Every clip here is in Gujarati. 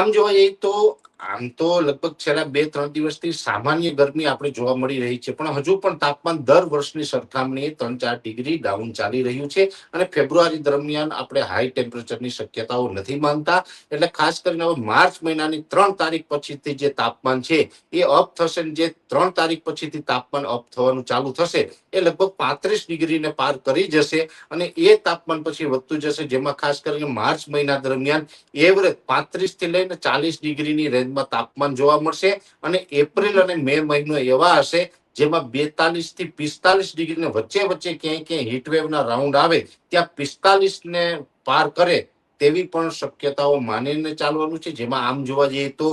આમ જોવા જઈએ તો આમ તો લગભગ છેલ્લા બે ત્રણ દિવસથી સામાન્ય ગરમી આપણે જોવા મળી રહી છે, પણ હજુ પણ તાપમાન દર વર્ષની સરખામણીએ ત્રણ ચાર ડિગ્રી ડાઉન ચાલી રહ્યું છે અને ફેબ્રુઆરી દરમિયાન આપણે હાઈ ટેમ્પરેચરની શક્યતાઓ નથી માનતા. એટલે ખાસ કરીને હવે માર્ચ મહિનાની ત્રણ તારીખ પછીથી જે તાપમાન છે, એ અપ થશે જે ત્રણ તારીખ પછીથી તાપમાન અપ થવાનું ચાલુ થશે, એ લગભગ પાંત્રીસ ડિગ્રીને પાર કરી જશે અને એ તાપમાન પછી વધતું જશે, જેમાં ખાસ કરીને માર્ચ મહિના દરમિયાન એવરેજ પાંત્રીસથી લઈને ચાલીસ ડિગ્રીની રેન્જમાં તાપમાન જોવા મળશે અને એપ્રિલ અને મે મહિનો એવા હશે જેમાં બેતાલીસથી પિસ્તાલીસ ડિગ્રી વચ્ચે વચ્ચે ક્યાંય ક્યાંય હીટવેવના રાઉન્ડ આવે, ત્યાં પિસ્તાલીસ ને પાર કરે તેવી પણ શક્યતાઓ માનીને ચાલવાનું છે. જેમાં આમ જોવા જઈએ તો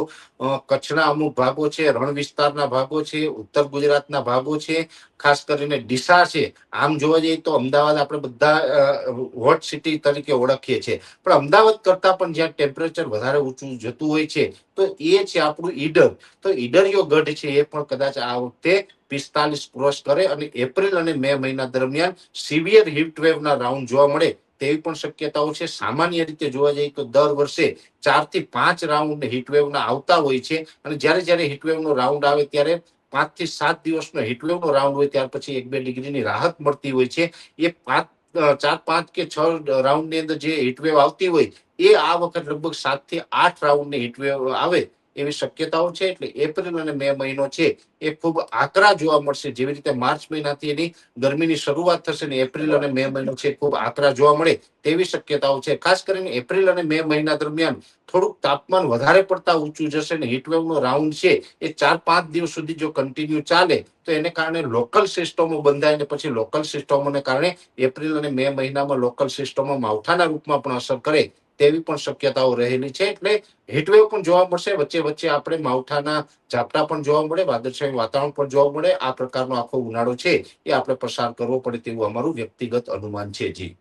કચ્છના અમુક ભાગો છે, રણ વિસ્તારના ભાગો છે, ઉત્તર ગુજરાતના ભાગો છે, ખાસ કરીને ડીસા છે. આમ જોવા જઈએ તો અમદાવાદ આપણે બધા હોટ સિટી તરીકે ઓળખીએ છીએ. પણ અમદાવાદ કરતા પણ જ્યાં ટેમ્પરેચર વધારે ઊંચું જતું હોય છે, તો એ છે આપણું ઈડર. તો ઈડરિયો ગઢ છે એ પણ કદાચ આ વખતે પિસ્તાલીસ ક્રોસ કરે અને એપ્રિલ અને મે મહિના દરમિયાન સિવિયર હીટ વેવના રાઉન્ડ જોવા મળે તેવી પણ શક્યતાઓ છે. સામાન્ય રીતે જોવા જઈએ તો દર વર્ષે ચારથી પાંચ રાઉન્ડ હીટવેવ ના આવતા હોય છે. અને જ્યારે જ્યારે હિટવેવનો રાઉન્ડ આવે ત્યારે પાંચથી સાત દિવસનો હિટવેવનો રાઉન્ડ હોય ત્યાર પછી એક બે ડિગ્રીની રાહત મળતી હોય છે. એ પાંચ, ચાર, પાંચ કે છ રાઉન્ડની અંદર જે હીટવેવ આવતી હોય, એ આ વખત લગભગ સાતથી આઠ રાઉન્ડની હીટવેવ આવે. એવી શક્યતાઓ છે? એટલે એપ્રિલ અને મે મહિનો છે એ ખૂબ આકરા જોવા મળશે. જેવી રીતે માર્ચ મહિનાથી એની ગરમીની શરૂઆત થશે ને એપ્રિલ અને મે મહિનો છે ખૂબ આકરા જોવા મળે તેવી શક્યતાઓ છે. ખાસ કરીને એપ્રિલ અને મે મહિના દરમિયાન થોડુંક તાપમાન વધારે પડતા ઊંચું જશે ને હીટવેવનો રાઉન્ડ છે એ ચાર પાંચ દિવસ સુધી જો કન્ટિન્યુ ચાલે તો એને કારણે લોકલ સિસ્ટમો બંધાય ને પછી લોકલ સિસ્ટમોને કારણે એપ્રિલ અને મે મહિનામાં લોકલ સિસ્ટમો માવઠાના રૂપમાં પણ અસર કરે તેવી પણ શક્યતાઓ રહેલી છે. એટલે હીટવેવ પણ જોવા મળશે. વચ્ચે વચ્ચે આપણે માવઠાના ઝાપટા પણ જોવા મળે, વાદળછાયું વાતાવરણ પણ જોવા મળે. આ પ્રકારનો આખો ઉનાળો છે એ આપણે પસાર કરવો પડે તેવું અમારું વ્યક્તિગત અનુમાન છે. જી.